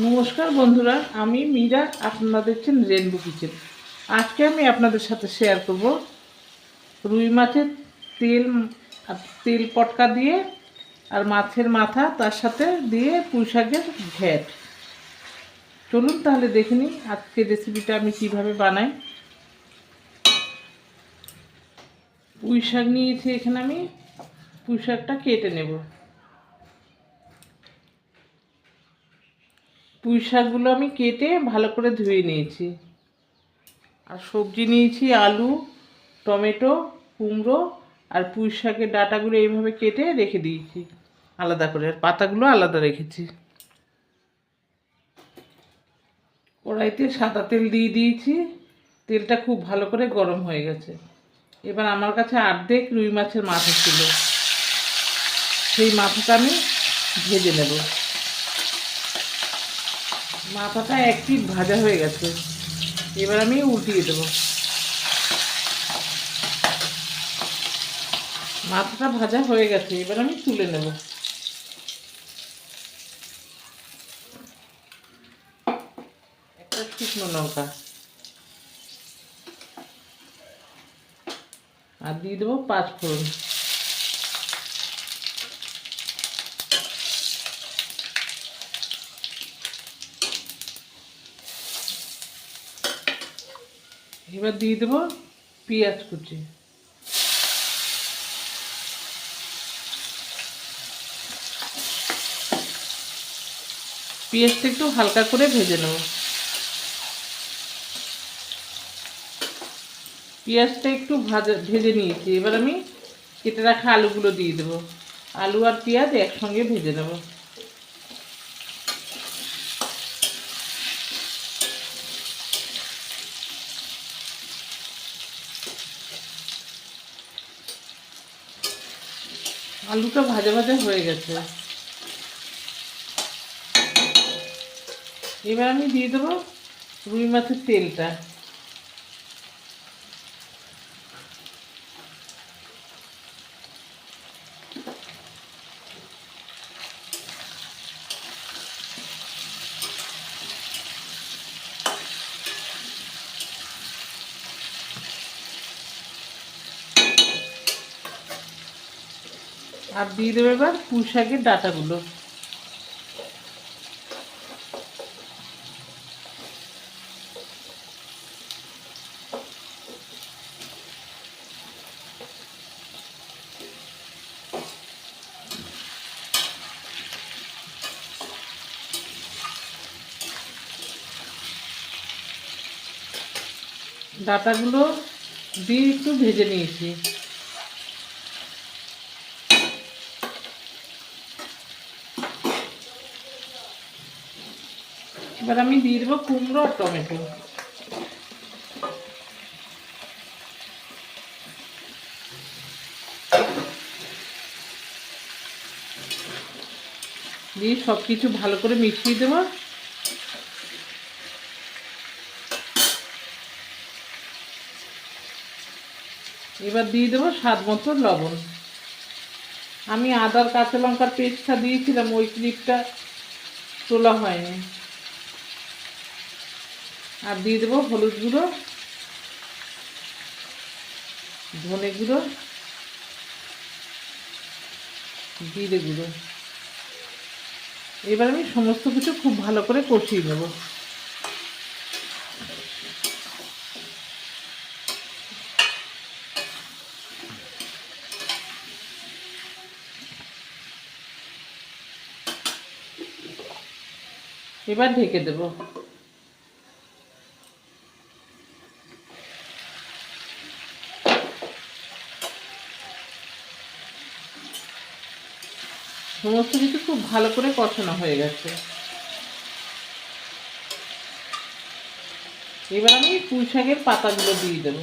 নমস্কার বন্ধুরা, আমি মীরা আপনারা দেখছেন রেনবো কিচেন আজকে আমি আপনাদের সাথে শেয়ার করব রুই মাছের তেল তেল পটকা দিয়ে, আর মাছের মাথা, তার সাথে দিয়ে পুঁই শাকের ঘ্যাট। চলুন তাহলে দেখে নিই আজকের রেসিপিটা আমি কীভাবে বানাই। পুঁই শাক নিয়েছি এখানে আমি, পুঁই শাকটা কেটে নেব। পুঁই শাকগুলো আমি কেটে ভালো করে ধুয়ে নিয়েছি। আর সবজি নিয়েছি আলু, টমেটো, কুমড়ো আর পুঁই শাকের ডাটাগুলো এইভাবে কেটে রেখে দিয়েছি। আলাদা করে আর পাতাগুলো আলাদা রেখেছি। কড়াইতে সাদা তেল দিয়ে দিয়েছি। তেলটা খুব ভালো করে গরম হয়ে গেছে। এবার আমার কাছে আর্ধেক রুই মাছের মাথা ছিল। সেই মাথাটা আমি ভেজে নেব। মাথাটা এক পিট ভাজা হয়ে গেছে। এবার আমি উল্টিয়ে দেব। মাথাটা ভাজা হয়ে গেছে, এবার আমি তুলে নেব। একটা শুকনো লঙ্কা। আর দিয়ে দেবো পাঁচ ফোড়ন এবার দিয়ে দেবো পেঁয়াজ কুচি। পেঁয়াজটা একটু হালকা করে ভেজে নেব। পেঁয়াজটা একটু ভাজা, ভেজে নিয়েছি। এবার আমি কেটে রাখা আলুগুলো দিয়ে দেবো। আলু আর পেঁয়াজ একসঙ্গে ভেজে নেব। আলুটা ভাজে ভাজে হয়ে গেছে। এবার আমি দিয়ে দেবো রুই মাছের তেলটা। আর দিয়ে দেবে এবার পুঁই শাকের ডাটাগুলো। ডাটাগুলো দিয়ে একটু ভেজে নিয়েছি। এবার আমি দিয়ে দেবো কুমড়ো আর টমেটো। দিয়ে সব কিছু ভালো করে মিশিয়ে দেবো। এবার দিয়ে দেবো স্বাদ মতো লবণ। আমি আদার কাঁচা লঙ্কার পেস্টটা দিয়েছিলাম, ওই ক্লিপটা তোলা হয়নি। আর দিয়ে দেবো হলুদ গুঁড়ো, ধনে গুঁড়ো, জিরে গুঁড়ো। এবার আমি সমস্ত কিছু খুব ভালো করে কষিয়ে নেব। এবার ঢেকে দেবো। সমস্ত কিছু খুব ভালো করে কষানো হয়ে গেছে। এবার আমি পুঁই শাকের পাতাগুলো দিয়ে দেবো।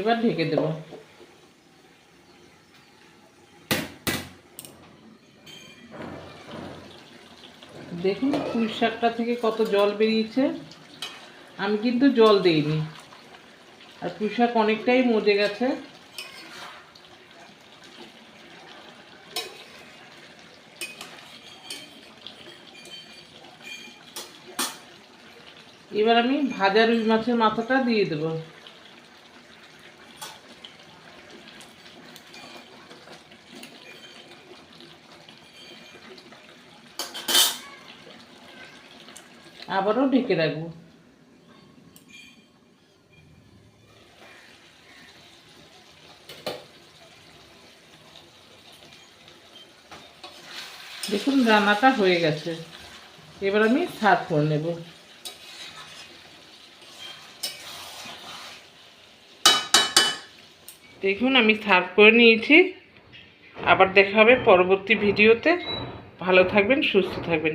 এবার ঢেকে দেব। দেখুন, পুঁই শাকটা থেকে কত জল বেরিয়েছে। আমি কিন্তু জল দিইনি। আর পুঁই শাক অনেকটাই মজে গেছে। এবার আমি ভাজা রুই মাছের মাথাটা দিয়ে দেবো। আবারও ঢেকে রাখব। দেখুন রান্নাটা হয়ে গেছে। এবার আমি সার্ভ করে নেব। দেখুন, আমি সার্ভ করে নিয়েছি। আবার দেখা হবে পরবর্তী ভিডিওতে। ভালো থাকবেন, সুস্থ থাকবেন।